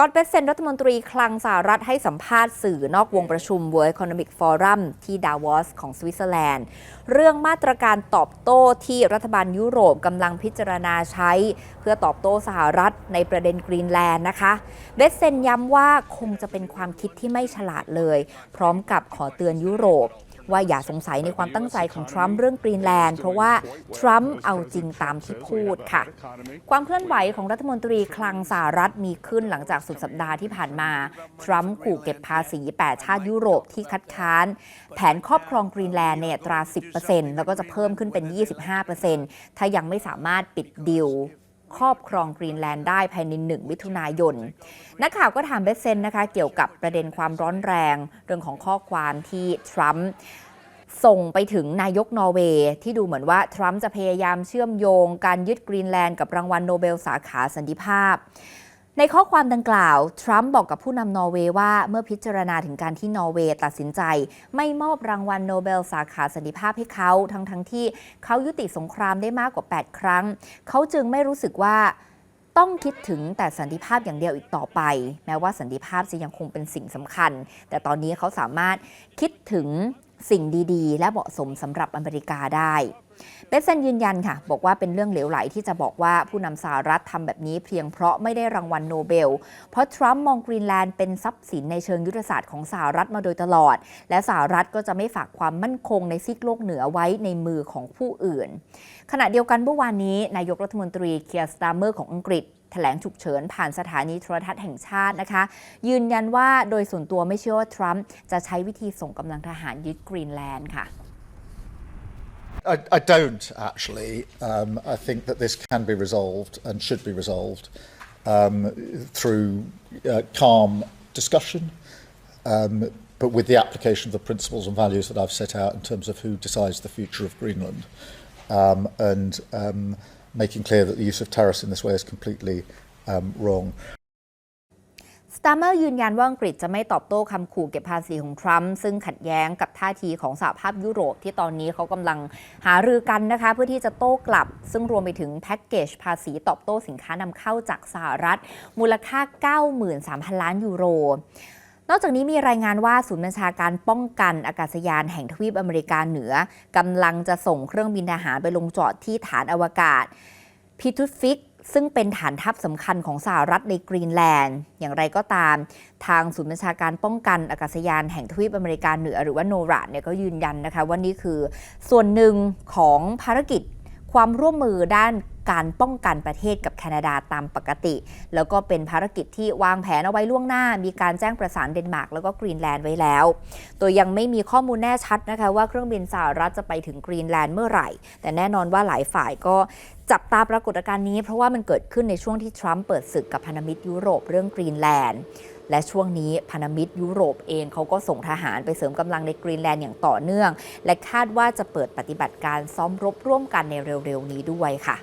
กอตเบสเซนรัฐมนตรีคลังสหรัฐให้สัมภาษณ์สื่อนอกวงประชุม World Economic Forum ที่ดาวอสของสวิตเซอร์แลนด์ เรื่องมาตรการตอบโต้ที่รัฐบาลยุโรปกำลังพิจารณาใช้ เพื่อตอบโต้สหรัฐในประเด็นกรีนแลนด์นะคะเบสเซนย้ำว่าคงจะเป็นความคิดที่ไม่ฉลาดเลย พร้อมกับขอเตือนยุโรป ว่าอย่าสงสัยในความตั้งใจของทรัมป์เรื่องกรีนแลนด์ เพราะว่าทรัมป์เอาจริงตามที่พูดค่ะ ความเคลื่อนไหวของรัฐมนตรีคลังสหรัฐมีขึ้นหลังจากสุดสัปดาห์ที่ผ่านมา ทรัมป์ขู่เก็บภาษี 8 ชาติยุโรปที่คัดค้าน แผนครอบครองกรีนแลนด์เนี่ยตรา 10%แล้วก็จะเพิ่มขึ้นเป็น 25%ถ้ายังไม่สามารถปิดดิวครอบครองกรีนแลนด์ได้ภายใน1มิถุนายน นักข่าวก็ถามเบสเซนนะคะ เกี่ยวกับประเด็นความร้อนแรง เรื่องของข้อความที่ทรัมป์ ส่งไปถึงนายกนอร์เวย์ที่ดูเหมือนว่าทรัมป์จะพยายามเชื่อมโยงการยึดกรีนแลนด์กับรางวัลโนเบลสาขาสันติภาพ ในข้อความดังกล่าว ทรัมป์บอกกับผู้นำนอร์เวย์ว่าเมื่อพิจารณาถึงการที่นอร์เวย์ตัดสินใจ ไม่มอบรางวัลโนเบลสาขาสันติภาพให้เขาทั้งทั้งที่เขายุติสงครามได้มากกว่า 8 ครั้ง เขาจึงไม่รู้สึกว่าต้องคิดถึงแต่สันติภาพอย่างเดียวอีกต่อไป แม้ว่าสันติภาพจะยังคงเป็นสิ่งสำคัญ แต่ตอนนี้เขาสามารถคิดถึง สิ่งดีๆ และเหมาะสมสำหรับอเมริกาได้เบสเซนยืนยันค่ะ บอกว่าเป็นเรื่องเหลวไหลที่จะบอกว่าผู้นำสหรัฐทำแบบนี้เพียงเพราะไม่ได้รางวัลโนเบล เพราะทรัมป์มองกรีนแลนด์เป็นทรัพย์สินในเชิงยุทธศาสตร์ของสหรัฐมาโดยตลอด และสหรัฐก็จะไม่ฝากความมั่นคงในซีกโลกเหนือไว้ในมือของผู้อื่น ขณะเดียวกันเมื่อวานนี้ นายกรัฐมนตรีเคียร์สตาร์เมอร์ของอังกฤษ แถลงฉุกเฉินผ่านสถานีโทรทัศน์แห่งชาตินะคะ ยืนยันว่าโดยส่วนตัวไม่เชื่อว่า ทรัมป์จะใช้วิธีส่งกำลังทหารยึดกรีนแลนด์ค่ะ I, I don't actually. Um, I think that this can be resolved and should be resolved um, through uh, calm discussion, um, but with the application of the principles and values that I've set out in terms of who decides the future of Greenland, um, and um, making clear that the use of tariffs in this way is completely um, wrong. สตาร์เมอร์ยืนยันว่าอังกฤษจะไม่ตอบโต้คำขู่เก็บภาษีของทรัมป์ซึ่งขัดแย้งกับท่าทีของสหภาพยุโรปที่ตอนนี้เขากำลังหารือกันนะคะ เพื่อที่จะโต้กลับ ซึ่งรวมไปถึงแพ็กเกจภาษีตอบโต้สินค้านำเข้าจากสหรัฐ มูลค่า 93,000 ล้านยูโร นอกจากนี้มีรายงานว่าศูนย์บัญชาการป้องกันอากาศยานแห่งทวีปอเมริกาเหนือกำลังจะส่งเครื่องบินทหารไปลงจอดที่ฐานอวกาศพิทุฟิกซึ่งเป็นฐานทัพสำคัญของสหรัฐในกรีนแลนด์ อย่างไรก็ตาม ทางศูนย์บัญชาการป้องกันอากาศยานแห่งทวีปอเมริกาเหนือ หรือว่าโนราเนี่ยก็ยืนยันนะคะว่านี่คือส่วนหนึ่งของภารกิจความร่วมมือด้าน การป้องกันประเทศกับแคนาดาตามปกติ แล้วก็เป็นภารกิจที่วางแผนเอาไว้ล่วงหน้า มีการแจ้งประสานเดนมาร์กแล้วก็กรีนแลนด์ไว้แล้วโดยยังไม่มีข้อมูลแน่ชัดนะคะว่าเครื่องบินสหรัฐจะไปถึงกรีนแลนด์เมื่อไหร่ แต่แน่นอนว่าหลายฝ่ายก็จับตาปรากฏการณ์นี้ เพราะว่ามันเกิดขึ้นในช่วงที่ทรัมป์เปิดศึกกับพันธมิตรยุโรปเรื่องกรีนแลนด์และช่วงนี้พันธมิตรยุโรปเองเขาก็ส่งทหารไปเสริมกำลังในกรีนแลนด์อย่างต่อเนื่อง และคาดว่าจะเปิดปฏิบัติการซ้อมรบร่วมกันในเร็วๆนี้ด้วยค่ะ